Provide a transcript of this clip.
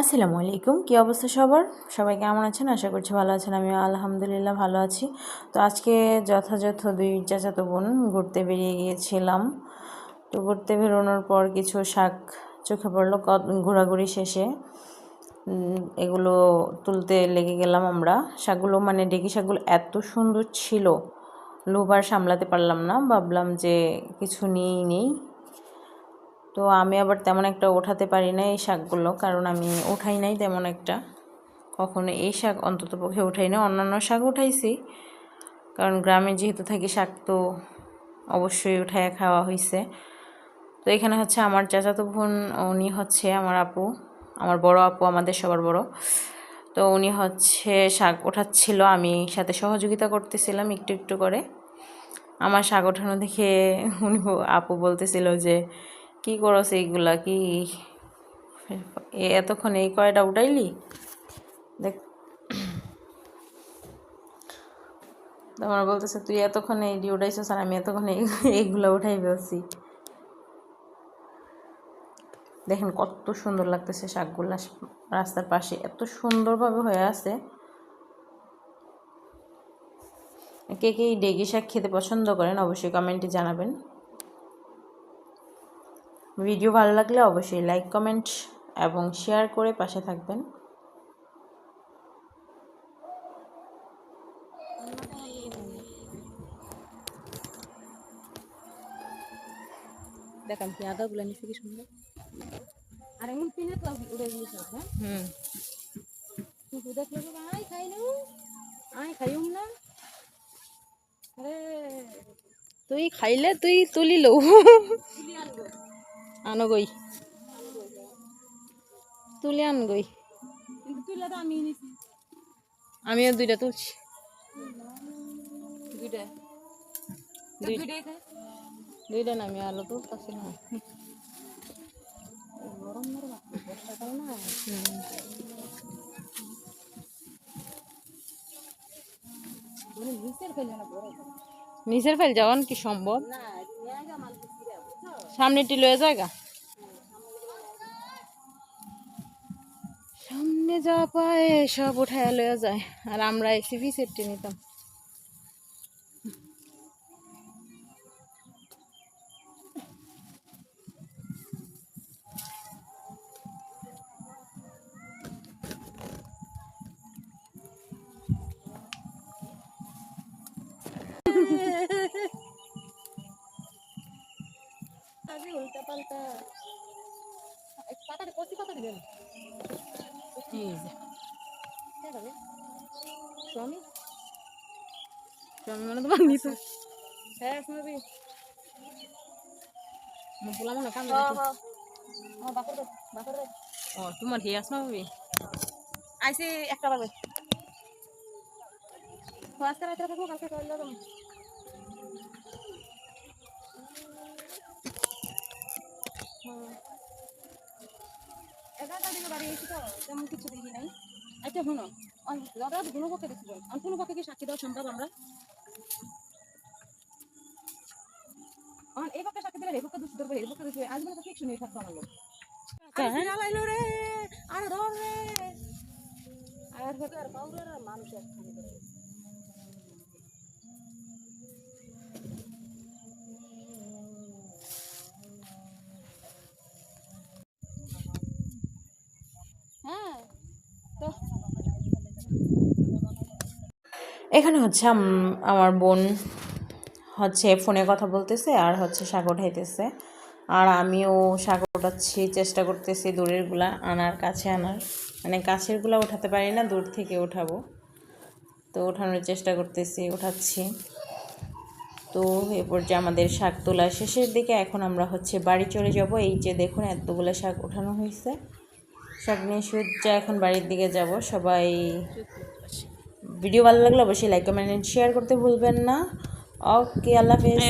আসসালামু আলাইকুম। কী অবস্থা সবার? সবাই কেমন আছেন? আশা করছি ভালো আছেন। আমি আলহামদুলিল্লাহ ভালো আছি। তো আজকে যথাযথ দুই চাচাতো বোন ঘুরতে বেরিয়ে গিয়েছিলাম। তো ঘুরতে বেরোনোর পর কিছু শাক চোখে পড়ল ঘোরাঘুরি শেষে। এগুলো তুলতে লেগে গেলাম আমরা। শাকগুলো মানে ডেকি শাকগুলো এত সুন্দর ছিল। লোভ আর সামলাতে পারলাম না। ভাবলাম যে কিছু নিয়েই নেই। তো আমি আবার তেমন একটা ওঠাতে পারি না এই শাকগুলো, কারণ আমি ওঠাই নাই তেমন একটা। কখনো এই শাক অন্তত পক্ষে উঠাই না অন্যান্য শাক উঠাইছি। কারণ গ্রামে যেহেতু থাকি, শাক তো অবশ্যই উঠায় খাওয়া হয়েছে তো এখানে হচ্ছে আমার চাচাতো বোন, উনি হচ্ছে আমার আপু, আমার বড় আপু, আমাদের সবার বড়। তো উনি হচ্ছে শাক ওঠাচ্ছিল, আমি সাথে সহযোগিতা করতেছিলাম একটু একটু করে। আমার শাক ওঠানো দেখে উনি আপু বলতেছিল যে কি করস এইগুলা কি? এতক্ষণ এই কয়টা উঠাইলি? দেখ। তোমার বলতেছে, তুই এতক্ষণ এই উঠাইছিস আর আমি এতক্ষণ এই এইগুলা উঠাই ফেলছি। দেখেন কত সুন্দর লাগতেছে শাকগুলা রাস্তার পাশে। এত সুন্দরভাবে হয়ে আছে। কে কে ডেগি শাক খেতে পছন্দ করেন অবশ্যই কমেন্টে জানাবেন। ভিডিও ভালো লাগলে অবশ্যই লাইক কমেন্ট এবং শেয়ার করে পাশে থাকবেন। দেখাম কি আদা গুলা নিচে কি সুন্দর? আর এমন পিনে তো উড়ে গিয়ে সব হ্যাঁ? হুম। কিন্তু দেখলে তো আই খাই না আই খাইম না। আরে। তুই খাইলে তুই তুলি লও তুলি আন গই কিন্তু তুইলা তো আমি আমিও দুইটা তুলছি। দুইটা। দুই- দুইটাই খাই দুইটা না আমি আলো তুলতেছি না। গরম না। নিচের ফেল যাওয়ান কি সম্ভব? না সামনেটি লয়ে জায়গা সামনে যা পায় সব উঠায় লয়ে যায়। আর আমরা এসিভি সেটটি নিতাম। আগে উল্টা পাল্টা। পাতাটা কচি পাতা দিবেন। এই যে? কে খাবে স্বামী? আমি মনে তোমার নিতো হ্যাঁ শুনবি বললাম না কাম হ্যাঁ হ্যাঁ ও তোমার হি আস না ভাবি আইসি একটা বাজে আজকে রাত্রে থাকব কালকে করলে তো এগারোটা দিকে বাড়ি এসেছি? তো তেমন কিছু দেখি নাই। আচ্ছা শুনো। দাদা কোনো পক্ষে কোনো পক্ষে কি সাক্ষী দেওয়া সম্ভব আমরা? এই পক্ষে সাক্ষী দিলে এই পক্ষে দোষী ধরবে এই পক্ষে দোষী আজ মানে ঠিক থাকতো আমার লোক। রে আর ধর। রে আর আর পাউডার এখানে হচ্ছে আমার বোন হচ্ছে ফোনে কথা বলতেছে আর হচ্ছে শাক উঠাইতেছে আর আমিও শাক উঠাচ্ছি, চেষ্টা করতেছি দূরেরগুলা আনার, কাছে আনার। মানে কাছেরগুলা উঠাতে পারি না, দূর থেকে উঠাবো। তো ওঠানোর চেষ্টা করতেছি, উঠাচ্ছি। তো এরপর যে আমাদের শাক তোলা শেষের দিকে এখন আমরা হচ্ছে বাড়ি চলে যাব। এই যে দেখুন, এতগুলো শাক উঠানো হয়েছে। শাক নিয়ে সূর্যা এখন বাড়ির দিকে যাব। সবাই ভিডিও ভালো লাগলে অবশ্যই লাইক কমেন্ট শেয়ার করতে ভুলবেন না। ওকে আল্লাহ হাফেজ।